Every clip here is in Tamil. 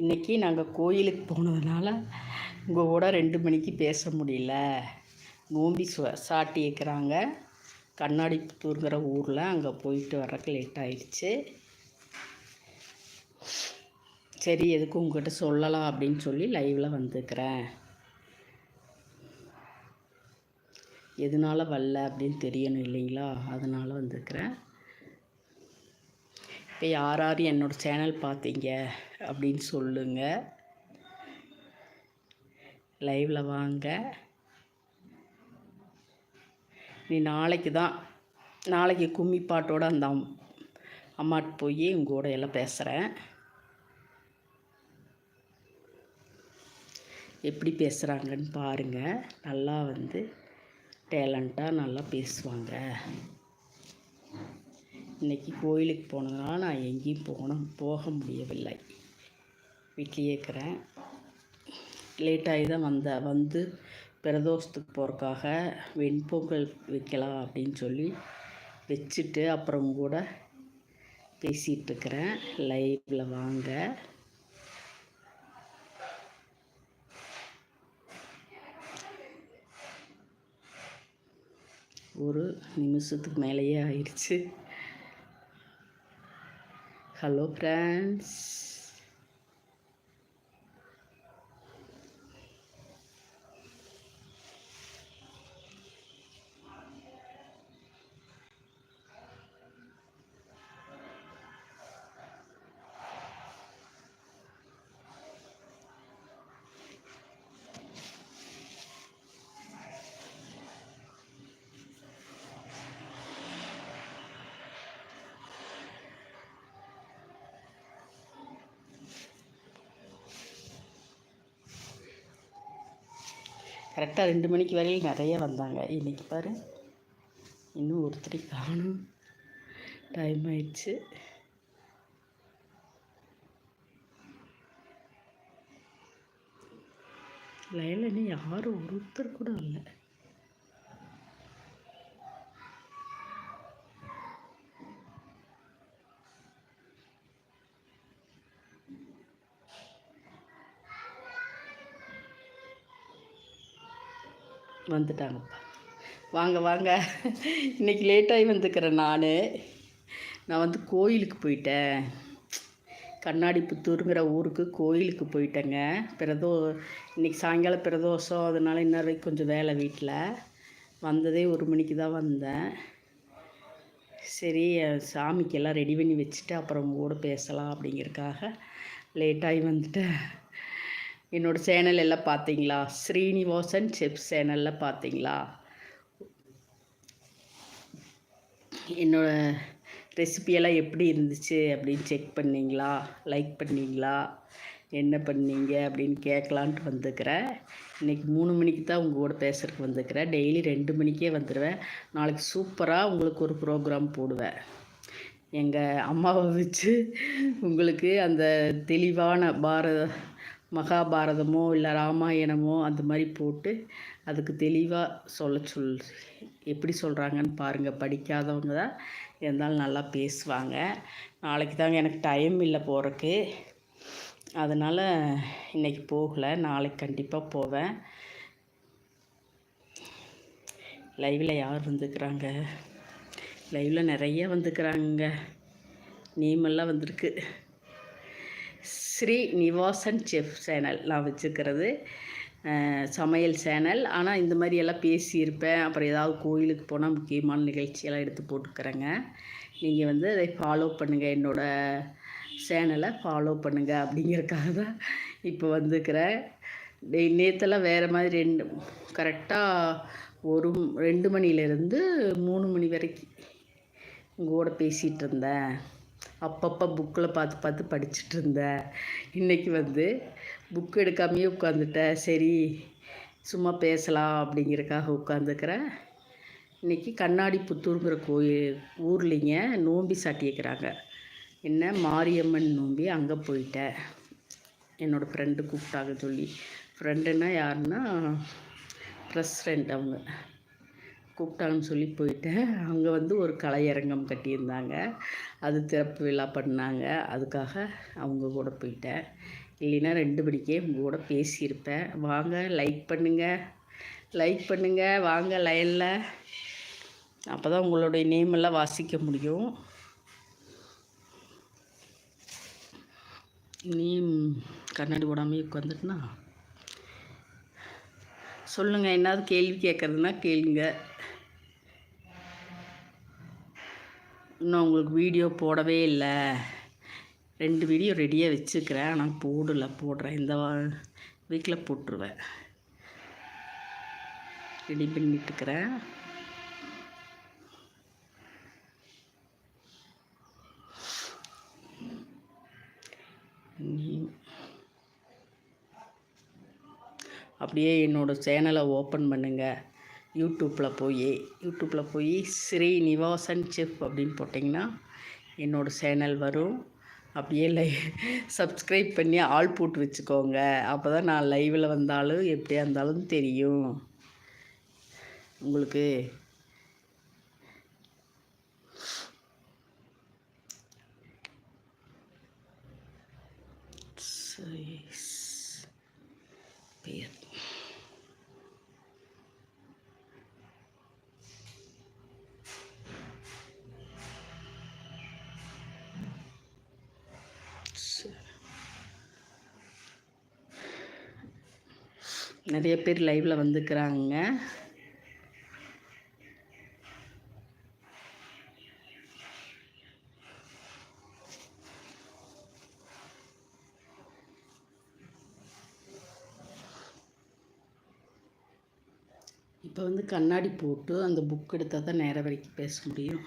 இன்றைக்கி நாங்கள் கோயிலுக்கு போனதுனால உங்கள் கூட ரெண்டு மணிக்கு பேச முடியல. நோம்பி சு சாட்டி இருக்கிறாங்க ஊரில் அங்கே போயிட்டு வர்றதுக்கு லேட் ஆயிடுச்சு. சரி எதுக்கும் உங்ககிட்ட சொல்லலாம் அப்படின்னு சொல்லி லைவில் வந்துக்கிறேன் எதனால வரல அப்படின்னு தெரியணும் இல்லைங்களா? அதனால் வந்திருக்கிறேன். இப்போ யார் யார் என்னோடய சேனல் பார்த்தீங்க அப்படின்னு சொல்லுங்கள் லைவில் வாங்க. நீ நாளைக்கு தான் நாளைக்கு கும்மி பாட்டோடு அந்த அம் அம்மாட்டு போய் உங்க கூட எல்லாம் பேசுகிறேன் எப்படி பேசுகிறாங்கன்னு பாருங்கள் நல்லா வந்து டேலண்ட்டாக நல்லா பேசுவாங்க. இன்றைக்கி கோயிலுக்கு போனதுனால நான் எங்கேயும் போகணும். போக முடியவில்லை. வீட்லேயே இருக்கிறேன். லேட்டாகி தான் வந்தேன் வந்து பிரதோஷத்துக்கு போகிறக்காக வெண்பொங்கல் வைக்கலாம் அப்படின்னு சொல்லி வச்சுட்டு அப்புறம் கூட பேசிகிட்டு இருக்கிறேன். லைவில் வாங்க. ஒரு நிமிஷத்துக்கு மேலேயே ஆயிடுச்சு. ஹலோ ஃப்ரெண்ட்ஸ் கரெக்டாக ரெண்டு மணிக்கு வரையில் நிறைய வந்தாங்க. இன்றைக்கி பாரு இன்னும் ஒருத்தரை காணும். டைம் ஆயிடுச்சு. லைனில் இன்னும் யாரும் ஒருத்தர் கூட இல்லை. வந்துட்டாங்கப்பா. வாங்க வாங்க. இன்றைக்கி லேட்டாகி வந்துக்கிறேன் நான் நான் வந்து கோயிலுக்கு போயிட்டேன். கண்ணாடி புத்தூருங்கிற ஊருக்கு கோயிலுக்கு போயிட்டேங்க. பிரதோ இன்றைக்கி சாயங்காலம் பிரதோஷம் அதனால் இன்ன வரைக்கும் கொஞ்சம் வேலை வீட்டில் வந்ததே ஒரு மணிக்கு தான் வந்தேன். சரி சாமிக்கெல்லாம் ரெடி பண்ணி வச்சுட்டு அப்புறம் கூட பேசலாம் அப்படிங்கிறதுக்காக லேட்டாகி வந்துட்டேன். என்னோடய சேனல் எல்லாம் பார்த்தீங்களா? ஸ்ரீனிவாசன் செப் சேனலில் பார்த்தீங்களா? என்னோட ரெசிபியெல்லாம் எப்படி இருந்துச்சு அப்படின்னு செக் பண்ணிங்களா? லைக் பண்ணிங்களா? என்ன பண்ணீங்க அப்படின்னு கேட்கலான்ட்டு வந்துக்கிறேன் இன்றைக்கி மூணு மணிக்கு தான் உங்கள் கூட பேசுகிறதுக்கு வந்துக்கிறேன் டெய்லி ரெண்டு மணிக்கே வந்துடுவேன் நாளைக்கு சூப்பராக உங்களுக்கு ஒரு ப்ரோக்ராம் போடுவேன். எங்கள் அம்மாவை வச்சு உங்களுக்கு அந்த தெளிவான பாரத மகாபாரதமோ இல்லை ராமாயணமோ அந்த மாதிரி போட்டு அதுக்கு தெளிவாக சொல்ல சொல் எப்படி சொல்கிறாங்கன்னு பாருங்கள் படிக்காதவங்க தான் இருந்தாலும் நல்லா பேசுவாங்க. நாளைக்கு தாங்க எனக்கு டைம் இல்லை போகிறக்கு அதனால் இன்றைக்கி போகலை. நாளைக்கு கண்டிப்பாக போவேன். லைவில் யார் வந்துக்கிறாங்க? லைவில் நிறைய வந்துக்கிறாங்க. நேமெல்லாம் வந்திருக்கு. ஸ்ரீ நிவாசன் செஃப் சேனல் நான் வச்சுக்கிறது. சமையல் சேனல். ஆனால் இந்த மாதிரி எல்லாம் பேசியிருப்பேன். அப்புறம் ஏதாவது கோயிலுக்கு போனால் முக்கியமான நிகழ்ச்சியெல்லாம் எடுத்து போட்டுக்கிறேங்க. நீங்கள் வந்து அதை ஃபாலோ பண்ணுங்கள் என்னோடய சேனலை ஃபாலோ பண்ணுங்கள் அப்படிங்கிறக்காக தான் இப்போ வந்துக்கிறேன் நேற்றெல்லாம் வேறு மாதிரி ரெண்டு கரெக்டாக ஒரு ரெண்டு மணிலேருந்து மூணு மணி வரைக்கும் உங்களோட கூட பேசிகிட்டு இருந்தேன். அப்பப்போ புக்கில் பார்த்து பார்த்து படிச்சுட்டு இருந்தேன். இன்றைக்கி வந்து புக் எடுக்காமையே உட்காந்துட்டேன் சரி சும்மா பேசலாம் அப்படிங்கிறக்காக உட்காந்துக்கிறேன் இன்றைக்கி கண்ணாடி புத்தூருங்கிற கோயில் ஊர்லிங்க நோம்பி சாட்டியிருக்கிறாங்க. என்ன? மாரியம்மன் நோம்பி அங்கே போயிட்டேன். என்னோடய ஃப்ரெண்டு கூப்பிட்டாங்க சொல்லி. ஃப்ரெண்டுன்னா யாருன்னா ப்ரெஸ் ஃப்ரெண்ட் அவங்க. கூப்பிட்டாங்கன்னு சொல்லி போயிட்டேன். அங்கே வந்து ஒரு கலையரங்கம் கட்டியிருந்தாங்க. அது திறப்பு விழா பண்ணாங்க. அதுக்காக அவங்க கூட போயிட்டேன். இல்லைன்னா ரெண்டு மணிக்கே உங்கள் கூட பேசியிருப்பேன். வாங்க லைக் பண்ணுங்கள் லைக் பண்ணுங்கள் வாங்க லைனில். அப்போ தான் உங்களுடைய நேம் எல்லாம் வாசிக்க முடியும். நேம் கண்ணாடி போடாமல் உட்காந்துட்டுனா சொல்லுங்கள் என்னது கேள்வி கேட்குறதுனா கேளுங்கள் இன்னும் உங்களுக்கு வீடியோ போடவே இல்லை. ரெண்டு வீடியோ ரெடியாக வச்சுருக்கிறேன். ஆனால் போடலை போடுறேன். இந்த வீக்கில் போட்டுருவேன். ரெடி பண்ணிட்டுருக்கிறேன் அப்படியே என்னோடய சேனலை ஓப்பன் பண்ணுங்கள் யூடியூப்பில் போய் யூடியூப்பில் போய் ஸ்ரீநிவாசன் செஃப் அப்படின்னு போட்டிங்கன்னா என்னோடய சேனல் வரும். அப்படியே லை சப்ஸ்கிரைப் பண்ணி ஆள் போட்டு வச்சுக்கோங்க. அப்போ தான் நான் லைவில் வந்தாலும் எப்படியா இருந்தாலும் தெரியும். உங்களுக்கு பேர் நிறைய பேர் லைவில் வந்துக்கிறாங்க இப்போ வந்து கண்ணாடி போட்டு அந்த புக் எடுத்தால் தான் நேரம் வரைக்கும் பேச முடியும்.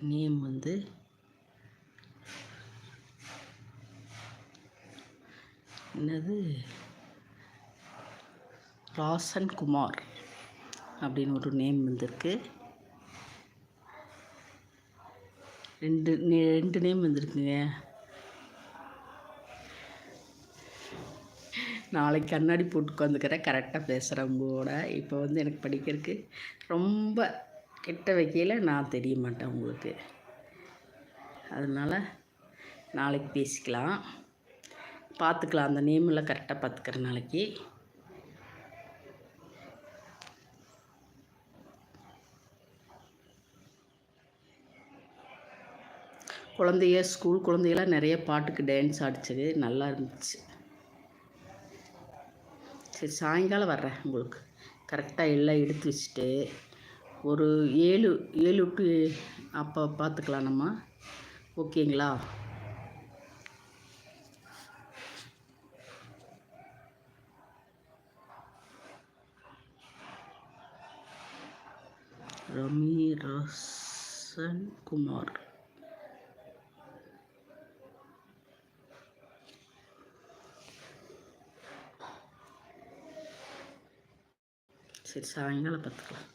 நேம் வந்து என்னது? ராசன் குமார் அப்படின்னு ஒரு நேம் வந்திருக்கு. ரெண்டு ரெண்டு நேம் வந்திருக்குங்க. நாளைக்கு கண்ணாடி போட்டு உட்காந்துக்கிறேன். கரெக்டாக பேசுகிறேன் உங்களோட. இப்போ வந்து எனக்கு படிக்கிறதுக்கு ரொம்ப கெட்ட வைக்கையில் நான் தெரிய மாட்டேன் உங்களுக்கு. அதனால் நாளைக்கு பேசிக்கலாம். பார்த்துக்கலாம். அந்த நேமெல்லாம் கரெக்டாக பார்த்துக்கிற நாளைக்கு. குழந்தைய ஸ்கூல் குழந்தைகளாம் நிறைய பாட்டுக்கு டான்ஸ் ஆடிச்சது நல்லா இருந்துச்சு. சரி சாயங்காலம் வர்றேன் உங்களுக்கு. கரெக்டாக எல்லாம் எடுத்து வச்சுட்டு ஒரு ஏழு ஏழு டு அப்போ பார்த்துக்கலாம் நம்ம. ஓகேங்களா? ரமி ரோசன் குமார். சரி சாயங்காலம் பார்த்துக்கலாம்